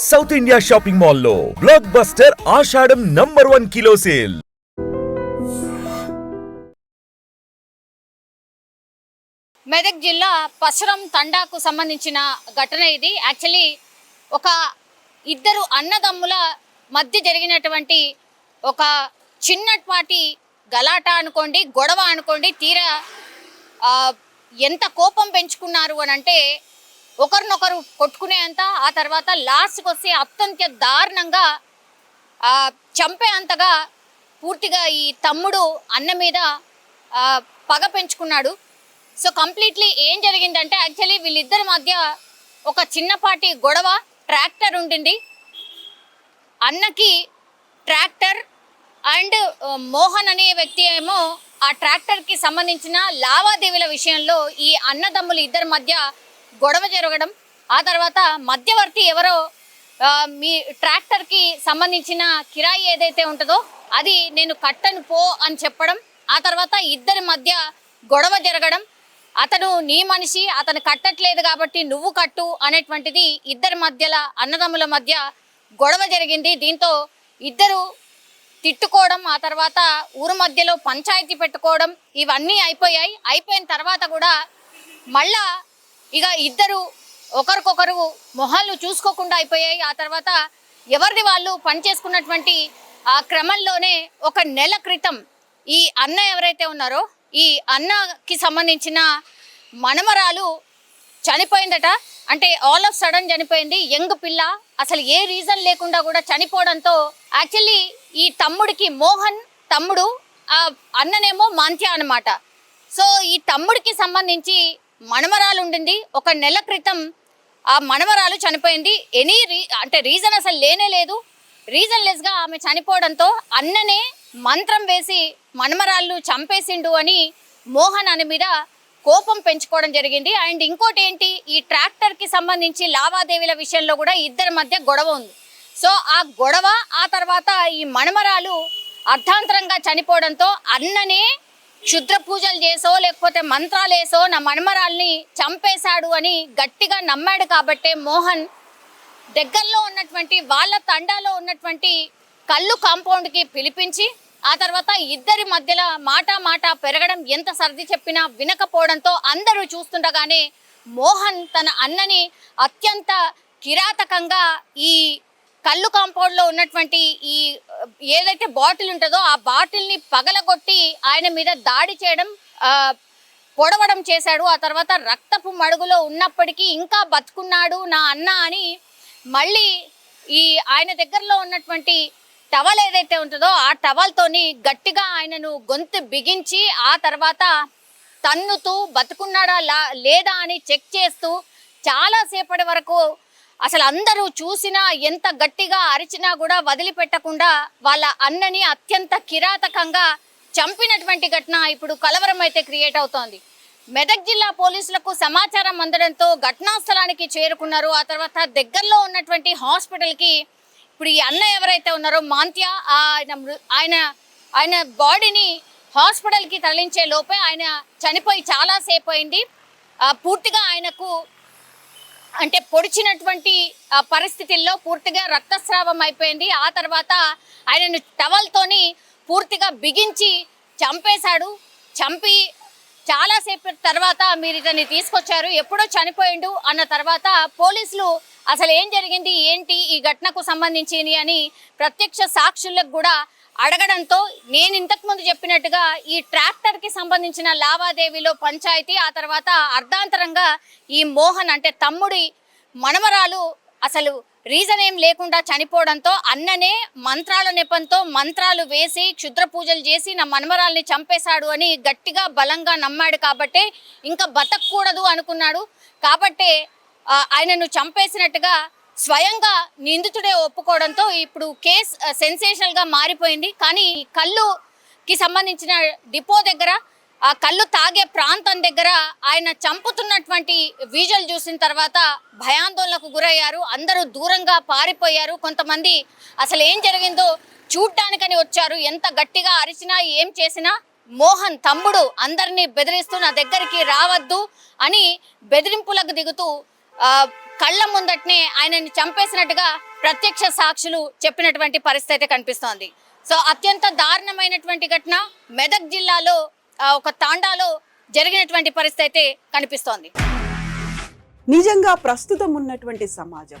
South India shopping మాల్లో blockbuster Ashadham number one kilo sale Medak జిల్లా పసరం తండాకు సంబంధించిన ఘటన ఇది. యాక్చువల్లీ ఒక ఇద్దరు అన్నదమ్ముల మధ్య జరిగినటువంటి ఒక చిన్నపాటి గలాట అనుకోండి గొడవ అనుకోండి తీరా ఎంత కోపం పెంచుకున్నారు అని అంటే ఒకరినొకరు కొట్టుకునేంత ఆ తర్వాత లాస్ట్కి వస్తే అత్యంత దారుణంగా చంపే అంతగా పూర్తిగా ఈ తమ్ముడు అన్న మీద పగ పెంచుకున్నాడు. సో కంప్లీట్లీ ఏం జరిగిందంటే యాక్చువల్లీ వీళ్ళిద్దరి మధ్య ఒక చిన్నపాటి గొడవ ట్రాక్టర్ ఉండింది. అన్నకి ట్రాక్టర్ అండ్ మోహన్ అనే వ్యక్తి ఏమో ఆ ట్రాక్టర్కి సంబంధించిన లావాదేవీల విషయంలో ఈ అన్నదమ్ములు ఇద్దరి మధ్య గొడవ జరగడం ఆ తర్వాత మధ్యవర్తి ఎవరో మీ ట్రాక్టర్కి సంబంధించిన కిరాయి ఏదైతే ఉంటుందో అది నేను కట్టను పో అని చెప్పడం ఆ తర్వాత ఇద్దరి మధ్య గొడవ జరగడం అతను నీ మనిషి అతను కట్టట్లేదు కాబట్టి నువ్వు కట్టు అనేటువంటిది ఇద్దరి మధ్యల అన్నదమ్ముల మధ్య గొడవ జరిగింది. దీంతో ఇద్దరు తిట్టుకోవడం ఆ తర్వాత ఊరు మధ్యలో పంచాయతీ పెట్టుకోవడం ఇవన్నీ అయిపోయాయి. అయిపోయిన తర్వాత కూడా మళ్ళా ఇక ఇద్దరు ఒకరికొకరు మొహాలు చూసుకోకుండా అయిపోయాయి. ఆ తర్వాత ఎవరిది వాళ్ళు పని చేసుకున్నటువంటి ఆ క్రమంలోనే ఒక నెల క్రితం ఈ అన్న ఎవరైతే ఉన్నారో ఈ అన్నకి సంబంధించిన మనమరాలు చనిపోయిందట. అంటే ఆల్ ఆఫ్ సడన్ చనిపోయింది. యంగ్ పిల్ల. అసలు ఏ రీజన్ లేకుండా కూడా చనిపోవడంతో యాక్చువల్లీ ఈ తమ్ముడికి మోహన్ తమ్ముడు ఆ అన్ననేమో మాంత్య అనమాట సో ఈ తమ్ముడికి సంబంధించి మనమరాలు ఉండింది ఒక నెల క్రితం ఆ మనమరాలు చనిపోయింది. ఎనీ రీ అంటే రీజన్ అసలు లేనే లేదు. రీజన్ లెస్గా ఆమె చనిపోవడంతో అన్ననే మంత్రం వేసి మనమరాళ్ళు చంపేసిండు అని మోహన్ అని మీద కోపం పెంచుకోవడం జరిగింది. అండ్ ఇంకోటి ఏంటి? ఈ ట్రాక్టర్కి సంబంధించి లావాదేవీల విషయంలో కూడా ఇద్దరి మధ్య గొడవ ఉంది. సో ఆ గొడవ ఆ తర్వాత ఈ మనమరాలు అర్ధాంతరంగా చనిపోవడంతో అన్ననే క్షుద్ర పూజలు చేసో లేకపోతే మంత్రాలు వేసో నా మనమరాల్ని చంపేశాడు అని గట్టిగా నమ్మాడు కాబట్టే మోహన్ దగ్గరలో ఉన్నటువంటి వాళ్ళ తండాలో ఉన్నటువంటి కళ్ళు కాంపౌండ్కి పిలిపించి ఆ తర్వాత ఇద్దరి మధ్యలో మాట మాట పెరగడం ఎంత సర్ది చెప్పినా వినకపోవడంతో అందరూ చూస్తుండగానే మోహన్ తన అన్నని అత్యంత కిరాతకంగా ఈ కళ్ళు కాంపౌండ్లో ఉన్నటువంటి ఈ ఏదైతే బాటిల్ ఉంటుందో ఆ బాటిల్ని పగలగొట్టి ఆయన మీద దాడి చేయడం పొడవడం చేశాడు. ఆ తర్వాత రక్తపు మడుగులో ఉన్నప్పటికీ ఇంకా బతుకున్నాడు నా అన్న అని మళ్ళీ ఈ ఆయన దగ్గరలో ఉన్నటువంటి టవల్ ఏదైతే ఉంటుందో ఆ టవల్తోని గట్టిగా ఆయనను గొంతు బిగించి ఆ తర్వాత తన్నుతూ బతుకున్నాడా లా లేదా అని చెక్ చేస్తూ చాలాసేపటి వరకు అసలు అందరూ చూసినా ఎంత గట్టిగా అరిచినా కూడా వదిలిపెట్టకుండా వాళ్ళ అన్నని అత్యంత కిరాతకంగా చంపినటువంటి ఘటన ఇప్పుడు కలవరం అయితే క్రియేట్ అవుతోంది. మెదక్ జిల్లా పోలీసులకు సమాచారం అందడంతో ఘటనా స్థలానికి చేరుకున్నారు. ఆ తర్వాత దగ్గరలో ఉన్నటువంటి హాస్పిటల్కి ఇప్పుడు ఈ అన్న ఎవరైతే ఉన్నారో మాంత్య ఆయన మృ- ఆయన ఆయన బాడీని హాస్పిటల్కి తరలించే లోపే ఆయన చనిపోయి చాలాసేపు అయింది. పూర్తిగా ఆయనకు అంటే పొడిచినటువంటి పరిస్థితుల్లో పూర్తిగా రక్తస్రావం అయిపోయింది. ఆ తర్వాత ఆయనను టవల్తోని పూర్తిగా బిగించి చంపేశాడు. చంపి చాలాసేపు తర్వాత మీరు ఇతన్ని తీసుకొచ్చారు. ఎప్పుడో చనిపోయిండు అన్న తర్వాత పోలీసులు అసలు ఏం జరిగింది ఏంటి ఈ ఘటనకు సంబంధించింది అని ప్రత్యక్ష సాక్షులకు కూడా అడగడంతో నేను ఇంతకుముందు చెప్పినట్టుగా ఈ ట్రాక్టర్కి సంబంధించిన లావాదేవీలో పంచాయతీ ఆ తర్వాత అర్ధాంతరంగా ఈ మోహన్ అంటే తమ్ముడి మనమరాలు అసలు రీజన్ ఏం లేకుండా చనిపోవడంతో అన్ననే మంత్రాల నెపంతో మంత్రాలు వేసి క్షుద్ర పూజలు చేసి నా మనమరాల్ని చంపేశాడు అని గట్టిగా బలంగా నమ్మాడు కాబట్టే ఇంకా బతకూడదు అనుకున్నాడు. కాబట్టే ఆయనను చంపేసినట్టుగా స్వయంగా నిందితుడే ఒప్పుకోవడంతో ఇప్పుడు కేసు సెన్సేషనల్గా మారిపోయింది. కానీ ఈ కళ్ళుకి సంబంధించిన డిపో దగ్గర ఆ కళ్ళు తాగే ప్రాంతం దగ్గర ఆయన చంపుతున్నటువంటి విజువల్ చూసిన తర్వాత భయాందోళనకు గురయ్యారు. అందరూ దూరంగా పారిపోయారు. కొంతమంది అసలు ఏం జరిగిందో చూడ్డానికని వచ్చారు. ఎంత గట్టిగా అరిచినా ఏం చేసినా మోహన్ తమ్ముడు అందరినీ బెదిరిస్తూ నా దగ్గరికి రావద్దు అని బెదిరింపులకు దిగుతూ కళ్ళ ముందటనే ఆయనని చంపేసినట్టుగా ప్రత్యక్ష సాక్షులు చెప్పినటువంటి పరిస్థితి అయితే కనిపిస్తోంది. సో అత్యంత దారుణమైనటువంటి ఘటన మెదక్ జిల్లాలో ఒక తాండాలో జరిగినటువంటి పరిస్థితి అయితే కనిపిస్తోంది. నిజంగా ప్రస్తుతం ఉన్నటువంటి సమాజం